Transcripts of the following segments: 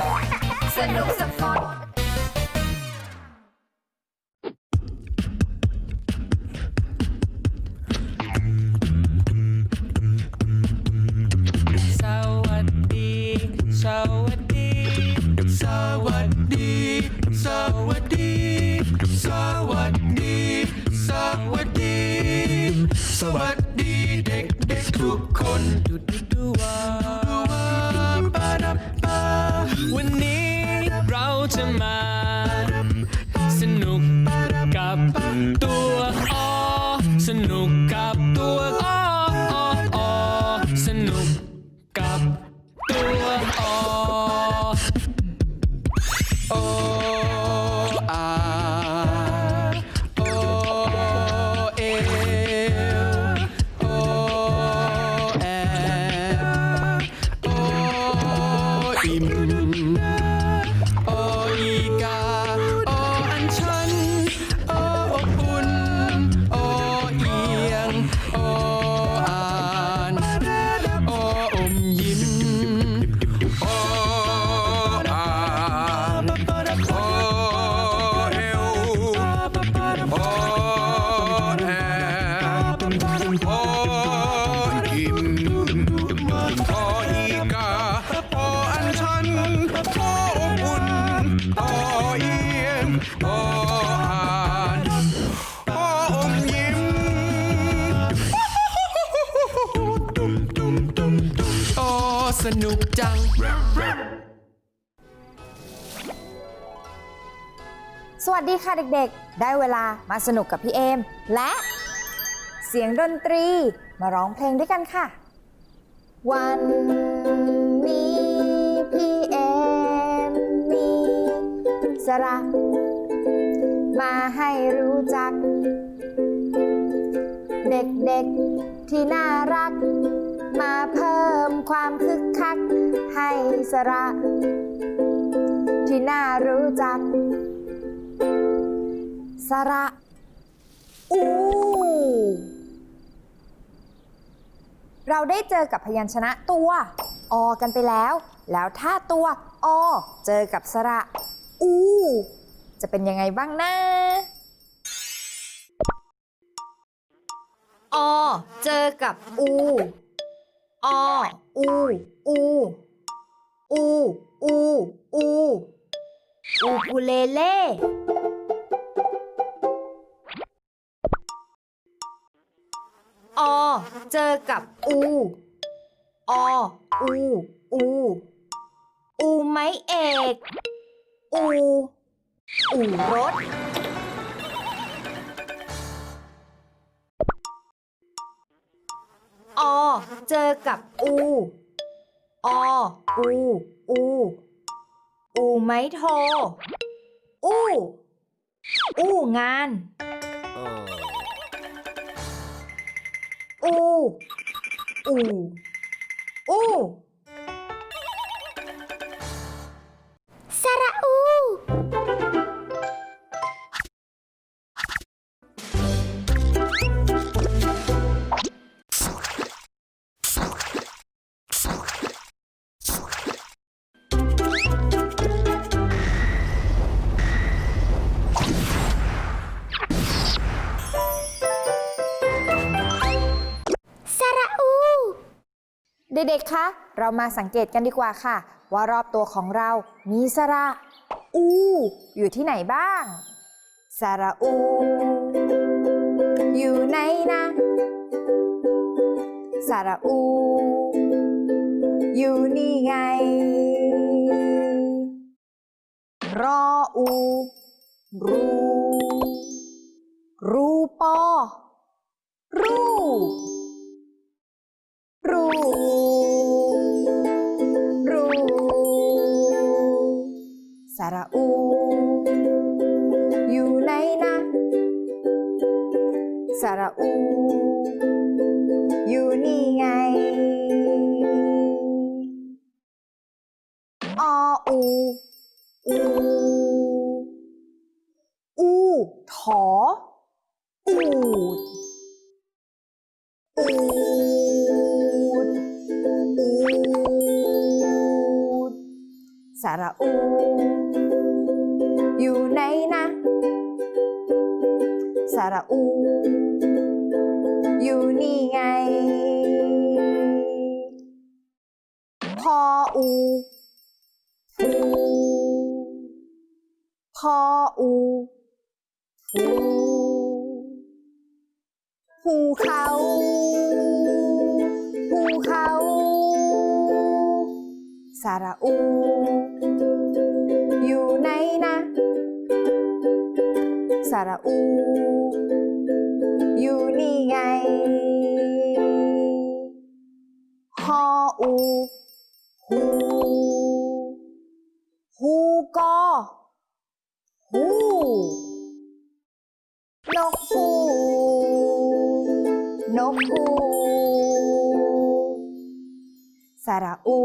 ดสนุกสปอร์ตสวัสดี สวัสดี สวัสดี สวัสดี สวัสดี สวัสดี สวัสดี ส สนุกจัง สวัสดีค่ะเด็กๆ ได้เวลามาสนุกกับพี่เอม และเสียงดนตรีมาร้องเพลงด้วยกันค่ะ วันนี้พี่เอมมีสาระมาให้รู้จัก เด็กๆที่น่ารัก มาเพิ่มความคึกคักให้สระ ที่น่ารู้จัก สระอูเราได้เจอกับพยัญชนะตัวอกันไปแล้ว แล้วถ้าตัวอเจอกับสระอูจะเป็นยังไงบ้างนะอเจอกับอู ออู อู อู อู อู อูคูเลเล่อ เจอกับอู อ อู อู อูไม้เอก อู อูรถ เจอกับอูออู อู อูไม้โท อูอูงาน อู อู อู เด็กๆ คะ เรามาสังเกตกันดีกว่าค่ะ ว่ารอบตัวของเรามีสระอู อยู่ที่ไหนบ้าง สระอู อยู่ไหนนะ สระอู อยู่นี่ไง รออู รู รูปอ ระอู อยู่นี่ไงออูอูอูถออูดอูดอูดสสระอู อยู่ไหนนะสระอู อยู่นี่ไง พออูฟูพออูฟูภูเขาภูเขาสระอู อยู่ไหนนะสระอู อยู่นี่ไง ฮออูฮูฮูกอฮูนกฮูนกฮูสระอู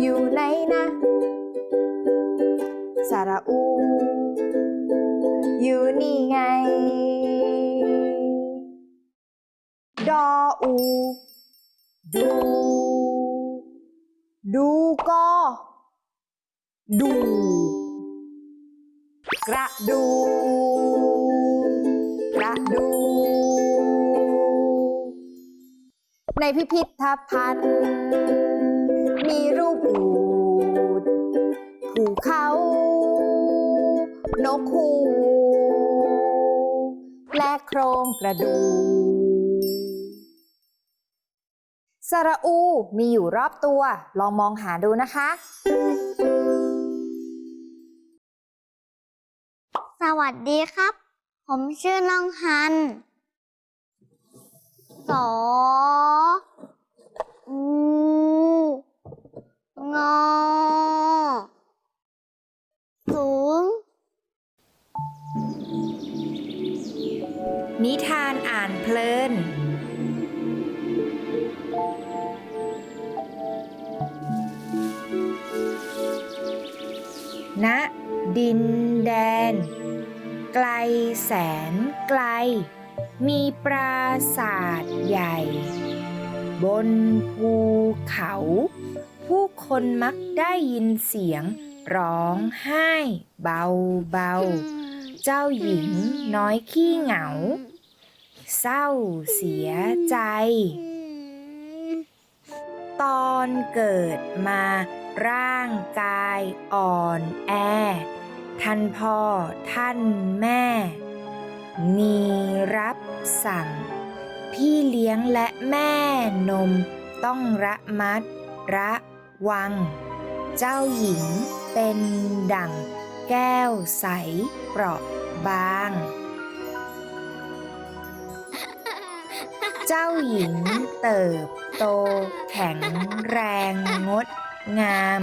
อยู่ไหนนะสระอู อยู่นี่ไง ดออู ดู ดูก็ดู กระดู กระดู ในพิพิธภัณฑ์ มีรูปอูดภูเขา นกฮูและโครงกระดูก สระอูมีอยู่รอบตัว ลองมองหาดูนะคะ สวัสดีครับ ผมชื่อน้องฮันสออูงอสูง นิทานอ่านเพลิน ดินแดน ไกลแสนไกล มีปราสาทใหญ่ บนภูเขา ผู้คนมักได้ยินเสียงร้องไห้เบาเบาๆเจ้าหญิงน้อยขี้เหงา เศร้าเสียใจ ตอนเกิดมาร่างกายอ่อนแอ ท่านพ่อ ท่านแม่ มีรับสั่ง พี่เลี้ยงและแม่นมต้องระมัด ระวัง เจ้าหญิงเป็นดั่ง แก้วใสเปราะบาง เจ้าหญิงเติบโตแข็งแรงงดงาม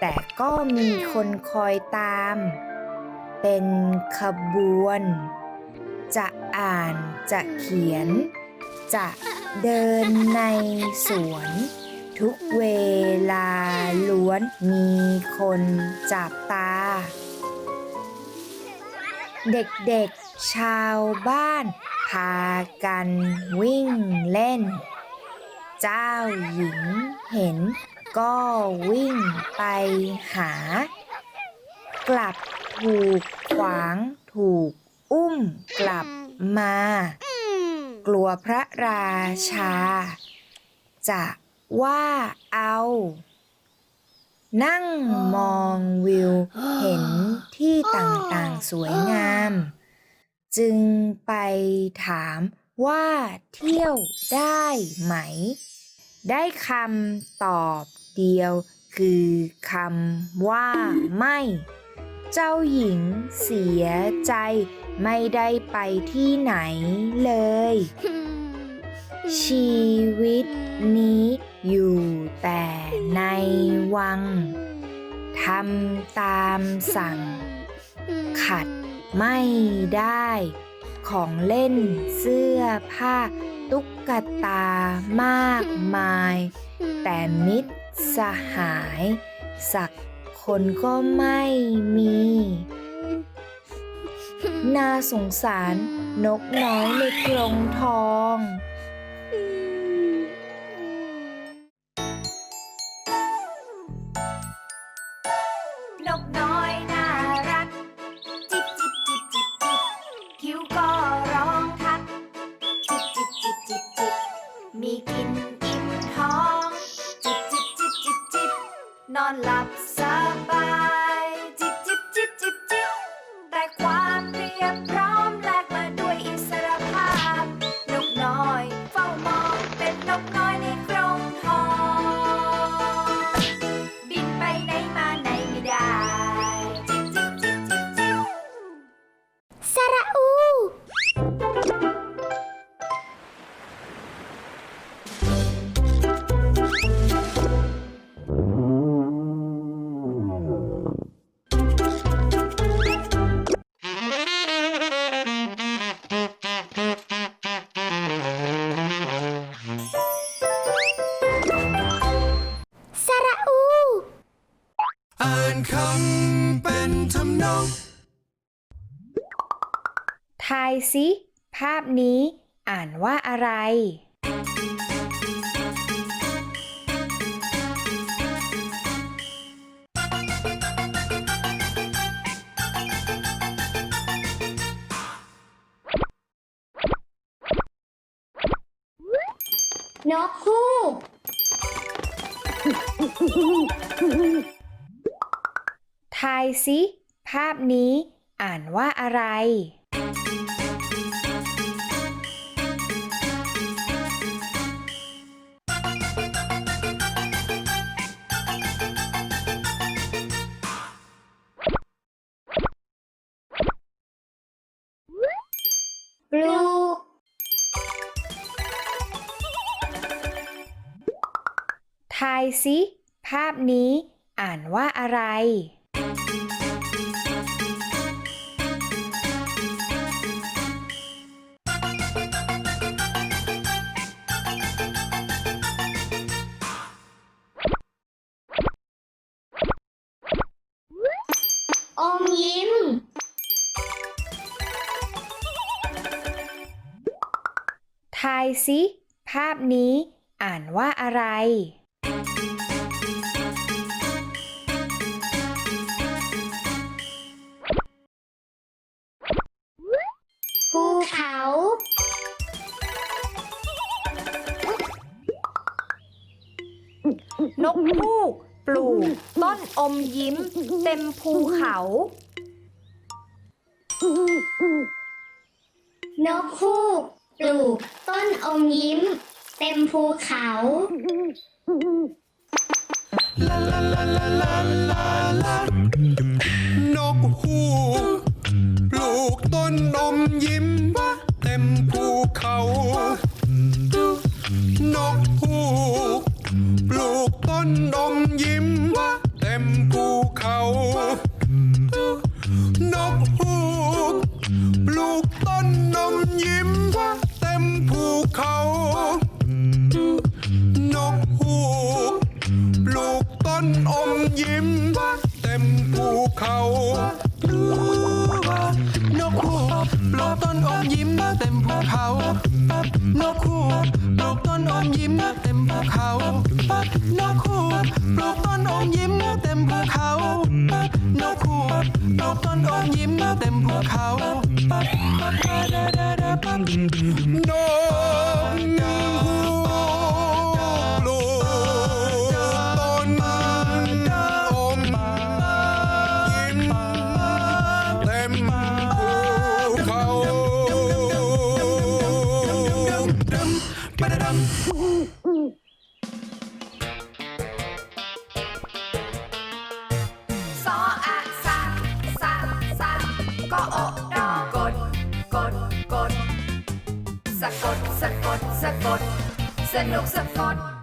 แต่ก็มีคนคอยตาม เป็นขบวน จะอ่านจะเขียน จะเดินในสวน ทุกเวลาล้วนมีคนจับตา เด็กๆชาวบ้าน พากันวิ่งเล่น เจ้าหญิงเห็น ก็วิ่งไปหา กลับถูกขวางถูกอุ้มกลับมา กลัวพระราชา จะว่าเอา นั่งมองวิวเห็นที่ต่างๆสวยงาม จึงไปถามว่าเที่ยวได้ไหม ได้คำตอบ เดียวคือคำว่าไม่ เจ้าหญิงเสียใจไม่ได้ไปที่ไหนเลย ชีวิตนี้อยู่แต่ในวังทำตามสั่ง ขัดไม่ได้ ของเล่นเสื้อผ้าตุ๊กตามากมาย แต่มิตร สหาย สักคนก็ไม่มี น่าสงสารนกน้อยในกรงทอง นกฮูกทายสิ ภาพนี้อ่านว่าอะไร ลูกทายสิ ภาพนี้อ่านว่าอะไร ทายสิภาพนี้อ่านว่าอะไร ภูเขา นกฮูกปลูกต้นอมยิ้ม เต็มภูเขา นกฮูก ปลูกต้นอมยิ้ม เต็มภูเขา นกฮูกปลูกต้นนมยิ้ม เต็มภูเขา นกฮูกปลูกต้นนมยิ้ม เต็มภูเขา นกฮูกปลูกต้นนมยิ้ม เต็มภูเขา นกฮูกปลูกต้นอมยิ้ม เต็มภูเขา ยิ้มเต็มภูเขานกคู่ปลูกต้นอมยิ้มเต็มภูเขานกคู่ปลูกต้นอมยิ้มเต็มภูเขานกคู่ปลูกต้นอมยิ้มเต็มภูเขานกฮูก สะกดสะกดสะกดสนุกสะกด